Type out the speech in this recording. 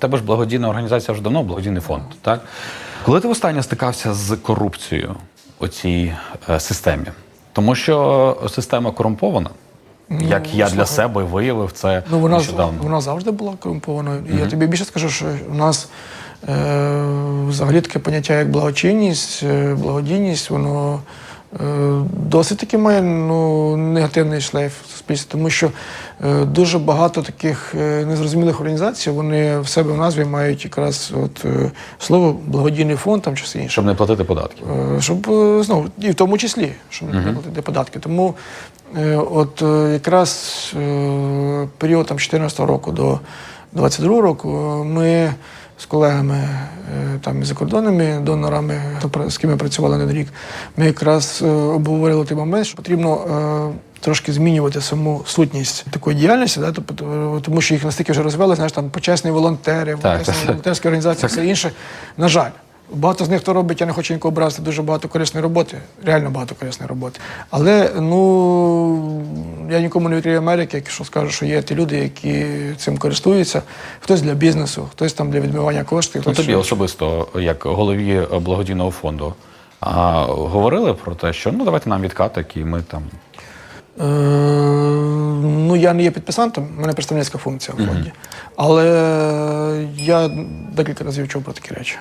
У тебе ж благодійна організація вже давно, благодійний фонд. Так? Коли ти востаннє стикався з корупцією у цій е, системі? Тому що система корумпована, як я для себе виявив це Ну, вона, нещодавно. вона завжди була корумпованою. І я тобі більше скажу, що у нас е, взагалі таке поняття, як благочинність, е, благодійність, воно досить таки має ну, негативний шлейф в суспільстві, тому що е, дуже багато таких е, незрозумілих організацій, вони в себе в назві мають якраз от, е, слово благодійний фонд там чи все інше. Щоб не платити податки. Е, щоб е, знову і в тому числі, щоб не платити податки. Тому е, от е, якраз е, період там 14 року до 22 року е, ми з колегами е, там і закордонними донорами, з ким ми працювали один рік, ми якраз е, обговорили той момент, що потрібно. Трошки змінювати саму сутність такої діяльності, да, тобто, тому що їх настільки вже розвели, знаєш, там почесні волонтери, Так, так. волонтерські організації, все інше. На жаль, багато з них хто робить, я не хочу нікого образити, дуже багато корисної роботи, реально багато корисної роботи. Але ну я нікому не відкрию Америки, якщо скажу, що є ті люди, які цим користуються. Хтось для бізнесу, хтось там для відмивання коштів. Ну, хтось тобі ще- особисто, як голові благодійного фонду, а, говорили про те, що ну давайте нам відкатик, і ми там. Е, ну, я не є підписантом, в мене представницька функція в фонді. Але я декілька разів чув про такі речі.